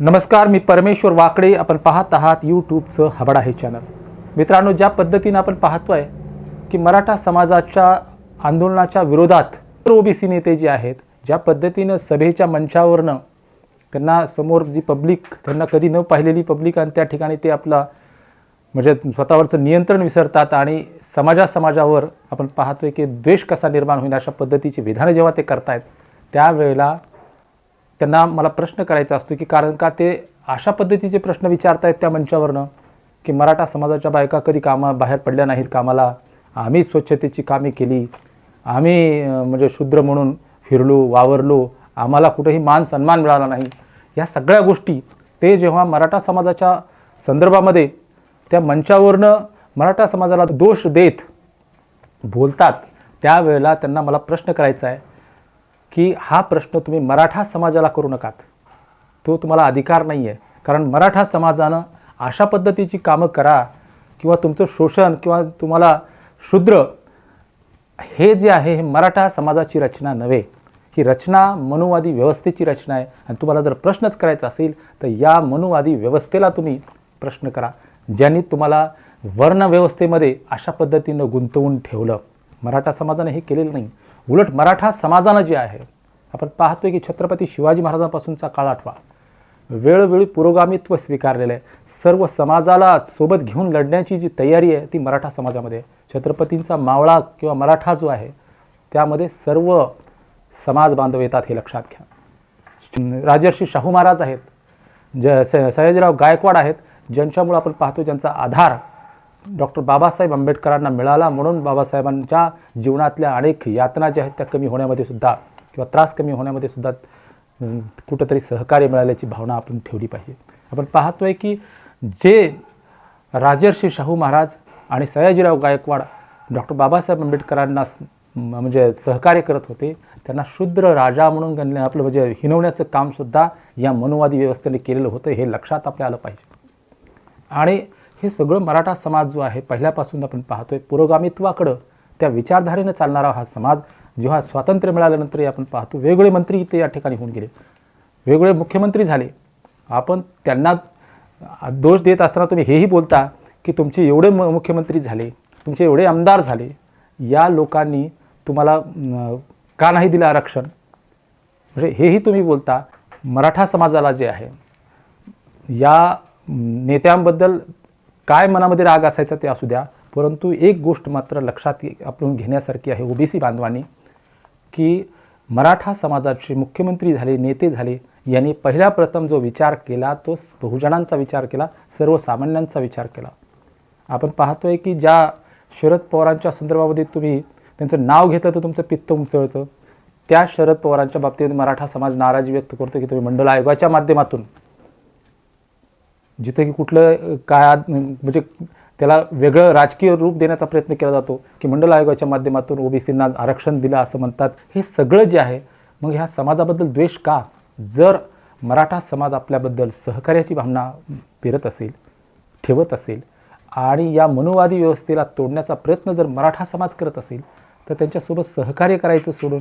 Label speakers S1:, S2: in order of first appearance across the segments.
S1: नमस्कार मी परमेश्वर वाकडे. आपण पाहत आहात यूट्यूबचं हबड आहे चॅनल. मित्रांनो ज्या पद्धतीनं आपण पाहतो आहे की मराठा समाजाच्या आंदोलनाच्या विरोधात ओबीसी नेते जे आहेत ज्या पद्धतीनं सभेच्या मंचावरनं त्यांना समोर जी पब्लिक त्यांना कधी न पाहिलेली पब्लिक आणि त्या ठिकाणी ते आपला म्हणजे स्वतःवरचं नियंत्रण विसरतात आणि समाजा समाजावर आपण पाहतोय की द्वेष कसा निर्माण होईल अशा पद्धतीची विधानं जेव्हा ते करतायत त्यावेळेला त्यांना मला प्रश्न करायचा असतो की कारण का ते अशा पद्धतीचे प्रश्न विचारतायत त्या मंचावरनं की मराठा समाजाच्या बायका कधी कामा बाहेर पडल्या नाहीत कामाला? आम्ही स्वच्छतेची कामे केली. आम्ही म्हणजे शूद्र म्हणून फिरलो वावरलो. आम्हाला कुठेही मान सन्मान मिळाला नाही. या सगळ्या गोष्टी ते जेव्हा मराठा समाजाच्या संदर्भामध्ये त्या मंचावरनं मराठा समाजाला दोष देत बोलतात त्यावेळेला त्यांना मला प्रश्न करायचा आहे. की हा प्रश्न तुम्ही मराठा समाजाला करू नकात. तो तुम्हाला अधिकार नाही आहे कारण मराठा समाजानं अशा पद्धतीची कामं करा किंवा तुमचं शोषण किंवा तुम्हाला शूद्र हे जे आहे हे मराठा समाजाची रचना नव्हे. ही रचना मनुवादी व्यवस्थेची रचना आहे. आणि तुम्हाला जर प्रश्नच करायचा असेल तर या मनुवादी व्यवस्थेला तुम्ही प्रश्न करा ज्यांनी तुम्हाला वर्णव्यवस्थेमध्ये अशा पद्धतीनं गुंतवून ठेवलं. मराठा समाजाने हे केलेलं नाही. उलट मराठा समाजानं जे आहे आपण पाहतोय की छत्रपती शिवाजी महाराजांपासूनचा काळ आठवा. वेळोवेळी पुरोगामित्व स्वीकारलेलं आहे. सर्व समाजाला सोबत घेऊन लढण्याची जी तयारी आहे ती मराठा समाजामध्ये. छत्रपतींचा मावळा किंवा मराठा जो आहे त्यामध्ये सर्व समाज बांधव येतात हे लक्षात घ्या. राजर्षी शाहू महाराज आहेत ज स सयाजीराव गायकवाड आहेत ज्यांच्यामुळे आपण पाहतो ज्यांचा आधार डॉक्टर बाबासाहेब आंबेडकरांना मिळाला म्हणून बाबासाहेबांच्या जीवनातल्या अनेक यातना ज्या आहेत त्या कमी होण्यामध्ये सुद्धा किंवा त्रास कमी होण्यामध्ये सुद्धा कुठंतरी सहकार्य मिळाल्याची भावना आपण ठेवली पाहिजे. आपण पाहतोय की जे राजर्षी शाहू महाराज आणि सयाजीराव गायकवाड डॉक्टर बाबासाहेब आंबेडकरांना म्हणजे सहकार्य करत होते त्यांना शूद्र राजा म्हणून गणले आपलं म्हणजे हिनवण्याचं कामसुद्धा या मनुवादी व्यवस्थेने केलेलं होतं हे लक्षात आपल्या आलं पाहिजे. आणि हे सगळं मराठा समाज जो आहे पहिल्यापासून आपण पाहतोय पुरोगामित्वाकडं त्या विचारधारेनं चालणारा हा समाज जेव्हा स्वातंत्र्य मिळाल्यानंतर आपण पाहतो वेगळे मंत्री इथे या ठिकाणी होऊन गेले. वेगळे मुख्यमंत्री झाले. आपण त्यांना दोष देत असताना तुम्ही हेही बोलता की तुमचे एवढे म मुख्यमंत्री झाले तुमचे एवढे आमदार झाले या लोकांनी तुम्हाला का नाही दिलं आरक्षण? म्हणजे हेही तुम्ही बोलता मराठा समाजाला जे आहे या नेत्यांबद्दल काय मनामध्ये राग असायचा ते असू द्या. परंतु एक गोष्ट मात्र लक्षात आपण घेण्यासारखी आहे ओबीसी बांधवांनी की मराठा समाजाचे मुख्यमंत्री झाले नेते झाले यांनी पहिल्या प्रथम जो विचार केला तो बहुजनांचा विचार केला सर्वसामान्यांचा विचार केला. आपण पाहतोय की ज्या शरद पवारांच्या संदर्भामध्ये तुम्ही त्यांचं नाव घेतलं तर तुमचं पित्त उंचळतं. त्या शरद पवारांच्या बाबतीत मराठा समाज नाराजी व्यक्त करतो की तुम्ही मंडल आयोगाच्या माध्यमातून जिथं की कुठलं काय म्हणजे त्याला वेगळं राजकीय रूप देण्याचा प्रयत्न केला जातो की मंडल आयोगाच्या माध्यमातून ओबीसींना आरक्षण दिलं असं म्हणतात. हे सगळं जे आहे मग ह्या समाजाबद्दल द्वेष का? जर मराठा समाज आपल्याबद्दल सहकार्याची भावना पेरत असेल ठेवत असेल आणि या मनुवादी व्यवस्थेला तोडण्याचा प्रयत्न जर मराठा समाज करत असेल तर त्यांच्यासोबत सहकार्य करायचं सोडून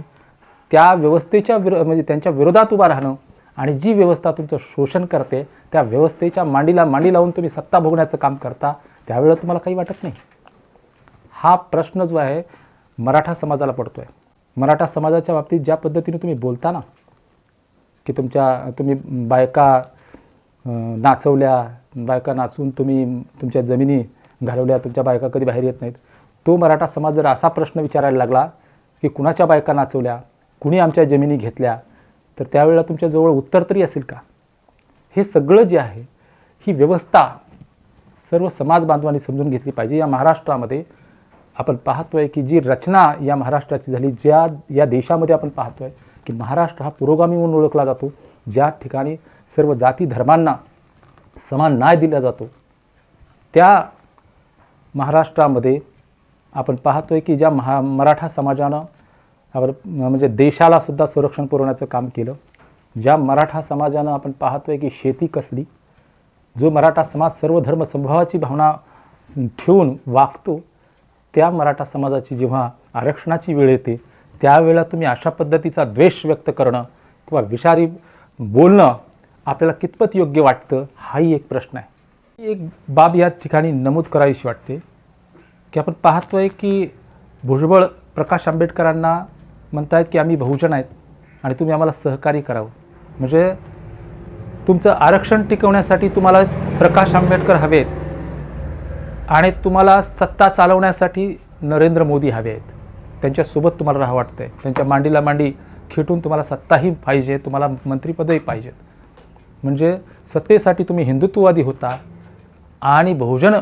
S1: त्या व्यवस्थेच्या विरो म्हणजे त्यांच्या विरोधात उभा राहणं आणि जी व्यवस्था तुमचं शोषण करते त्या व्यवस्थेच्या मांडीला मांडी लावून तुम्ही सत्ता भोगण्याचं काम करता त्यावेळेला तुम्हाला काही वाटत नाही. हा प्रश्न जो आहे मराठा समाजाला पडतो आहे मराठा समाजाच्या बाबतीत ज्या पद्धतीने तुम्ही बोलता ना की तुमच्या तुम्ही बायका नाचवल्या बायका नाचून तुम्ही तुमच्या जमिनी घालवल्या तुमच्या बायका कधी बाहेर येत नाहीत तो मराठा समाज जर असा प्रश्न विचारायला लागला की कुणाच्या बायका नाचवल्या कुणी आमच्या जमिनी घेतल्या तर त्यावेळेला तुमच्याजवळ उत्तर तरी असेल का? हे सगळं जे आहे ही व्यवस्था सर्व समाज बांधवांनी समजून घेतली पाहिजे. या महाराष्ट्रामध्ये आपण पाहतोय की जी रचना या महाराष्ट्राची झाली ज्या या देशामध्ये आपण पाहतोय की महाराष्ट्र हा पुरोगामी म्हणून ओळखला जातो. ज्या ठिकाणी सर्व जाती धर्मांना समान न्याय दिला जातो. त्या महाराष्ट्रामध्ये आपण पाहतोय की ज्या महा मराठा समाजानं म्हणजे देशाला सुद्धा संरक्षण पुरवण्याचं काम केलं. ज्या मराठा समाजानं आपण पाहतोय की शेती कसली जो मराठा समाज सर्व धर्मसंभवाची भावना ठेवून वागतो त्या मराठा समाजाची जेव्हा आरक्षणाची वेळ येते त्यावेळेला तुम्ही अशा पद्धतीचा द्वेष व्यक्त करणं किंवा विषारी बोलणं आपल्याला कितपत योग्य वाटतं हाही एक प्रश्न आहे. एक बाब या ठिकाणी नमूद करावीशी वाटते की आपण पाहतोय की भुजबळ प्रकाश आंबेडकरांना म्हणतायत की आम्ही बहुजन आहेत आणि तुम्ही आम्हाला सहकार्य करावं. म्हणजे तुमचं आरक्षण टिकवण्यासाठी तुम्हाला प्रकाश आंबेडकर हवेत आणि तुम्हाला सत्ता चालवण्यासाठी नरेंद्र मोदी हवे आहेत त्यांच्यासोबत तुम्हाला राहावं वाटतं आहे त्यांच्या मांडीला मांडी खेटून तुम्हाला सत्ताही पाहिजे तुम्हाला मंत्रिपदही पाहिजेत. म्हणजे सत्तेसाठी तुम्ही हिंदुत्ववादी होता आणि बहुजन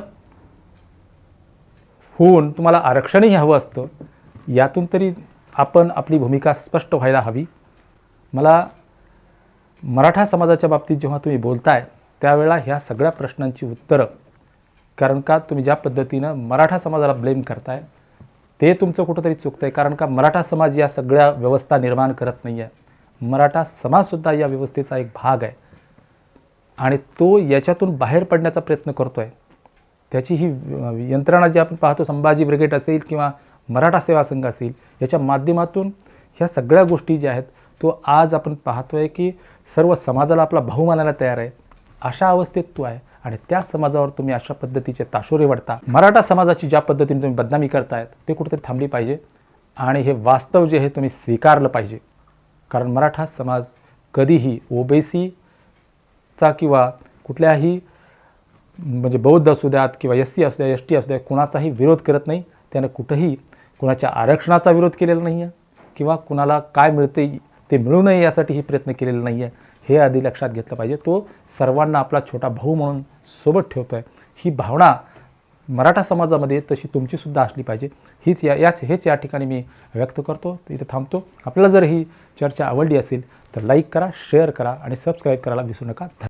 S1: होऊन तुम्हाला आरक्षणही हवं असतं. यातून तरी आपण आपली भूमिका स्पष्ट व्हायला हवी. मला मराठा समाजाच्या बाबतीत जेव्हा तुम्ही बोलताय त्यावेळेला ह्या सगळ्या प्रश्नांची उत्तरं. कारण का तुम्ही ज्या पद्धतीनं मराठा समाजाला ब्लेम करताय ते तुमचं कुठंतरी चुकतं आहे कारण का मराठा समाज या सगळ्या व्यवस्था निर्माण करत नाही आहे मराठा समाजसुद्धा या व्यवस्थेचा एक भाग आहे. आणि तो याच्यातून बाहेर पडण्याचा प्रयत्न करतो आहे त्याची ही यंत्रणा जी आपण पाहतो संभाजी ब्रिगेड असेल किंवा मराठा सेवा संघ असेल याच्या माध्यमातून ह्या सगळ्या गोष्टी ज्या आहेत तो आज आपण पाहतोय की सर्व समाजाला आपला भाऊ मानायला तयार आहे. अशा अवस्थेत तो आहे आणि त्या समाजावर तुम्ही अशा पद्धतीचे ताशोरे वाढता. मराठा समाजाची ज्या पद्धतीने तुम्ही बदनामी करतायत ते कुठेतरी थांबली पाहिजे आणि हे वास्तव जे आहे तुम्ही स्वीकारलं पाहिजे. कारण मराठा समाज कधीही ओबीसीचा किंवा कुठल्याही म्हणजे बौद्ध असू द्यात किंवा एस सी असू द्या एस टी असू द्या कुणाचाही विरोध करत नाही. त्यानं कुठंही कुणाच्या आरक्षणाचा विरोध केलेला नाही आहे किंवा कुणाला काय मिळते ते मिळू नये यासाठीही प्रयत्न केलेला नाही आहे हे आधी लक्षात घेतलं पाहिजे. तो सर्वांना आपला छोटा भाऊ म्हणून सोबत ठेवतो आहे ही भावना मराठा समाजामध्ये तशी तुमचीसुद्धा असली पाहिजे. हीच या याच हेच या ठिकाणी मी व्यक्त करतो इथे थांबतो. आपल्याला जर ही चर्चा आवडली असेल तर लाईक करा शेअर करा आणि सबस्क्राईब करायला विसरू नका.